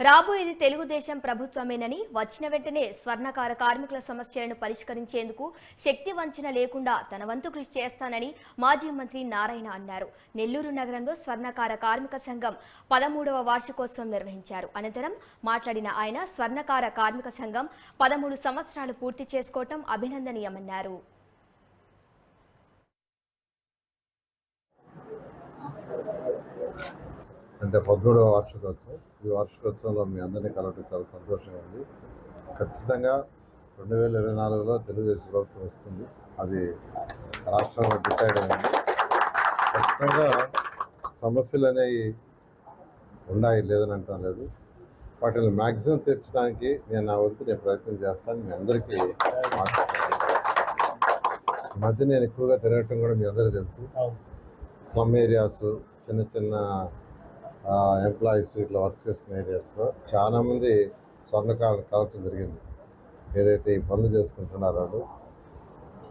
రాబోయేది తెలుగుదేశం ప్రభుత్వమేనని వచ్చిన వెంటనే స్వర్ణకార కార్మికుల సమస్యలను పరిష్కరించేందుకు శక్తి వంచన లేకుండా తన వంతు కృషి చేస్తానని మాజీ మంత్రి నారాయణ అన్నారు. నెల్లూరు నగరంలో స్వర్ణకార కార్మిక సంఘం పదమూడవ వార్షికోత్సవం నిర్వహించారు. అనంతరం మాట్లాడిన ఆయన స్వర్ణకార కార్మిక సంఘం పదమూడు సంవత్సరాలు పూర్తి చేసుకోవటం అభినందనీయమన్నారు. అంటే పద్మూడవ వార్షికోత్సవం. ఈ వార్షికోత్సవంలో మీ అందరినీ కలవటం చాలా సంతోషంగా ఉంది. ఖచ్చితంగా రెండు వేల ఇరవై నాలుగులో తెలుగుదేశం ప్రభుత్వం వస్తుంది. అది రాష్ట్రంలో డిసైడ్ అయింది. ఖచ్చితంగా సమస్యలు అనేవి ఉన్నాయి లేదని అంటాం లేదు. వాటిని మ్యాక్సిమం తీర్చడానికి నేను నా వంతు నేను ప్రయత్నం చేస్తాను. మీ అందరికీ ఈ మధ్య నేను ఎక్కువగా తిరగటం కూడా మీ అందరికీ తెలుసు. స్లమ్ ఏరియాస్ చిన్న చిన్న ఎంప్లాయీస్ ఇట్లా వర్క్ చేసుకునే ఏరియాస్లో చాలామంది స్వర్ణకాలు కలవటం జరిగింది. ఏదైతే ఈ పనులు చేసుకుంటున్నారో వాళ్ళు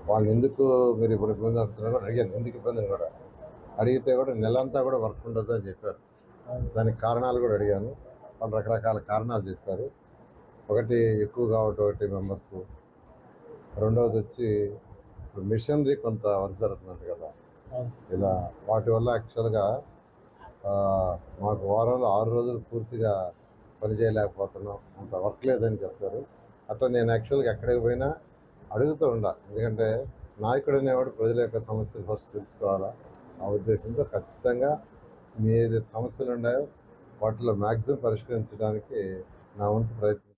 వాళ్ళు ఎందుకు మీరు ఇప్పుడు ఇబ్బంది పడుతున్నారో కూడా అడిగాను ఎందుకు ఇబ్బంది కూడా అడిగితే కూడా నెలంతా కూడా వర్క్ ఉండదు అని చెప్పారు. దానికి కారణాలు కూడా అడిగాను. వాళ్ళు రకరకాల కారణాలు చెప్పారు. ఒకటి ఎక్కువ కావటం ఒకటి మెంబర్స్ రెండవది వచ్చి ఇప్పుడు మిషనరీ కొంత వర్క్ జరుగుతుందంట కదా. ఇలా వాటి వల్ల యాక్చువల్గా మాకు వారంలో ఆరు రోజులు పూర్తిగా పని చేయలేకపోతున్నాం. అంత వర్క్ లేదని చెప్తారు. అట్లా నేను యాక్చువల్గా ఎక్కడికి పోయినా అడుగుతూ ఉండా. ఎందుకంటే నాయకుడు అనేవాడు ప్రజల యొక్క సమస్యలు ఫస్ట్ తెలుసుకోవాలా. ఆ ఉద్దేశంతో ఖచ్చితంగా మీ ఏదైతే సమస్యలు ఉన్నాయో వాటిలో మ్యాక్సిమం పరిష్కరించడానికి నా వంతు ప్రయత్నం